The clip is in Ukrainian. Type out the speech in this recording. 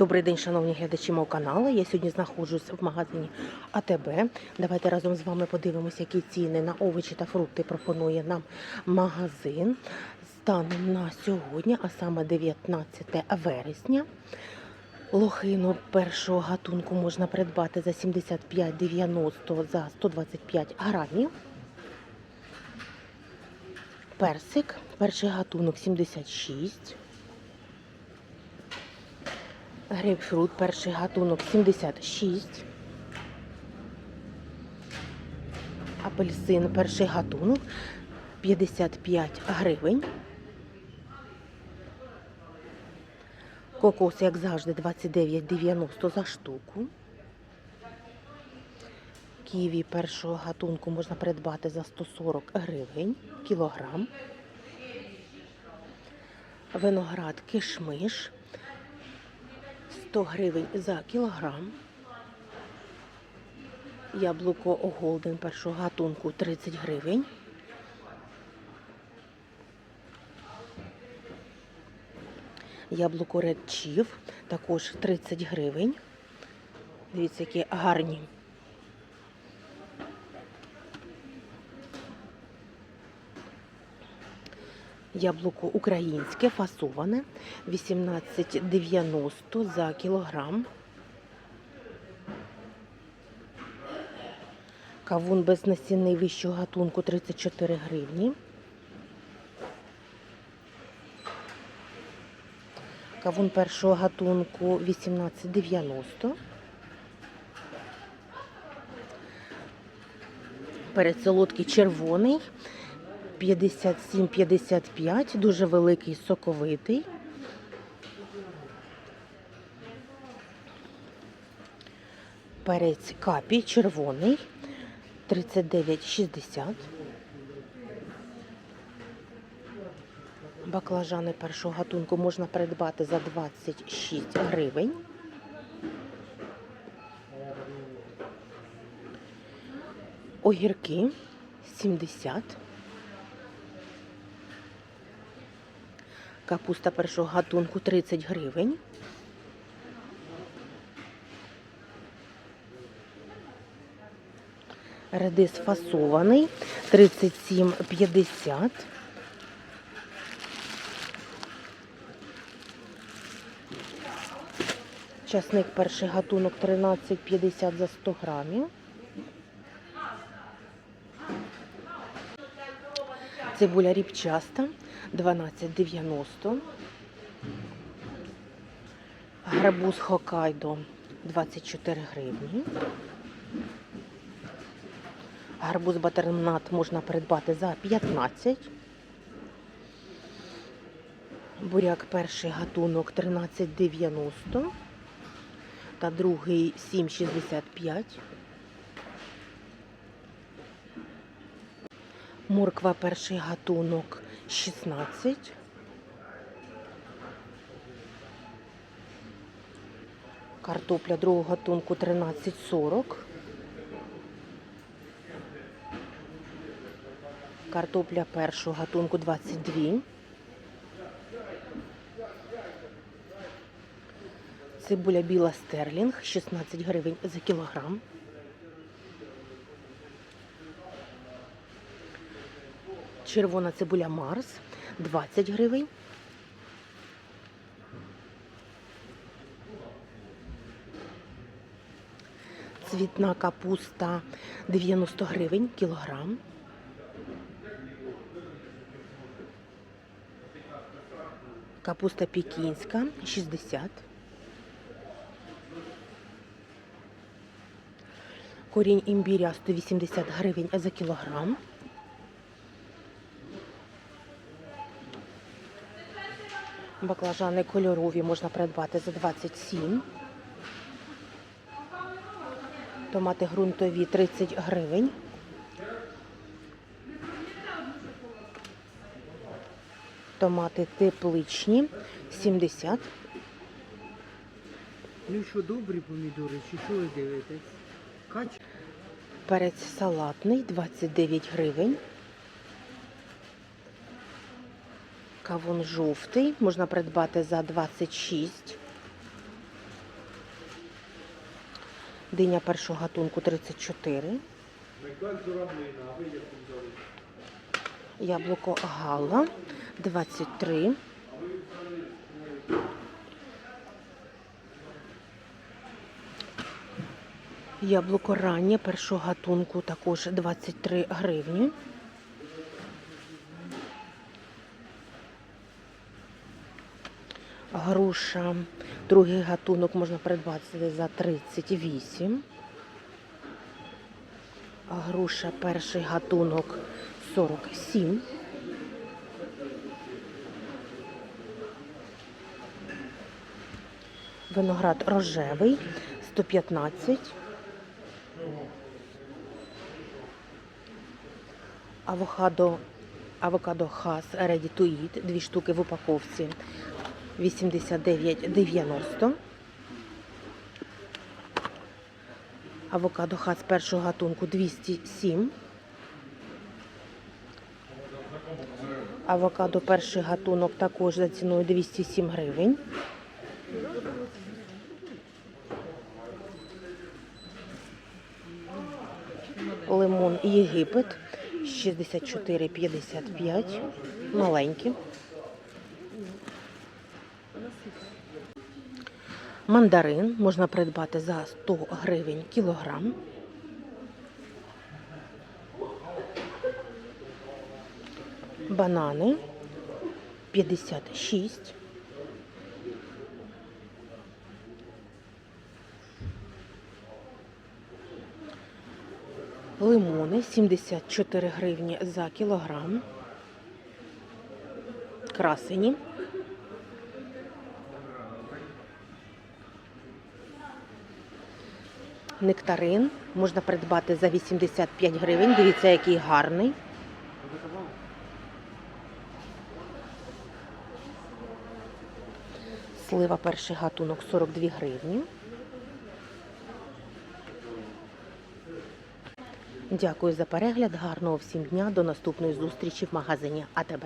Добрий день, шановні глядачі мого каналу. Я сьогодні знаходжусь в магазині АТБ. Давайте разом з вами подивимося, які ціни на овочі та фрукти пропонує нам магазин. Станом на сьогодні, а саме 19 вересня. Лохину першого гатунку можна придбати за 75,90 за 125 грамів. Персик, перший гатунок 76. Грейпфрут, перший гатунок 76. Апельсин, перший гатунок 55 гривень. Кокос, як завжди, 29,90 за штуку. Ківі першого гатунку можна придбати за 140 гривень кілограм. Виноград кишмиш 100 гривень за кілограм. Яблуко Голден першого гатунку 30 гривень. Яблуко Редчів також 30 гривень. Дивіться, які гарні. Яблуко українське фасоване 18,90 за кілограм. Кавун безнасінний вищого гатунку 34 гривні. Кавун першого гатунку 18,90. Перець солодкий червоний 57,55, дуже великий соковитий. Перець капі червоний 39,60. Баклажани першого гатунку можна придбати за 26 гривень. Огірки 70. Капуста першого гатунку 30 гривень. Редис фасований 37,50. Часник перший гатунок 13,50 за 100 грамів. Цибуля ріпчаста 12,90. Гарбуз Хокайдо 24 гривні. Гарбуз батернат можна придбати за 15. Буряк перший гатунок 13,90 та другий 7,65. Морква перший гатунок 16. Картопля другого гатунку 13,40. Картопля першого гатунку 22. Цибуля біла стерлінг 16 гривень за кілограм. Червона цибуля Марс 20 гривень. Цвітна капуста 90 гривень кілограм. Капуста пекінська 60. Корінь імбіря 180 гривень за кілограм. Баклажани кольорові можна придбати за 27. Томати ґрунтові 30 гривень. Томати тепличні 70. Ну що, добрі помідори, чи що ви дивитесь? Кач... Перець салатний 29 гривень. Кавун жовтий можна придбати за 26. Диня першого гатунку 34. Яблуко Гала 23. Яблуко раннє першого гатунку також 23 гривні. Груша, другий гатунок можна придбати за 38. Груша перший гатунок 47. Виноград рожевий 115. Авокадо, авокадо хас eat, дві штуки в упаковці 89,90. Авокадо хас першого гатунку 207. Авокадо перший гатунок також за ціною 207 гривень. Лимон Єгипет 64,55. Маленький. Мандарин можна придбати за 100 гривень кілограм. Банани 56. Лимони 74 гривні за кілограм. Красені. Нектарин можна придбати за 85 гривень. Дивіться, який гарний. Слива перший гатунок 42 гривні. Дякую за перегляд. Гарного всім дня. До наступної зустрічі в магазині АТБ.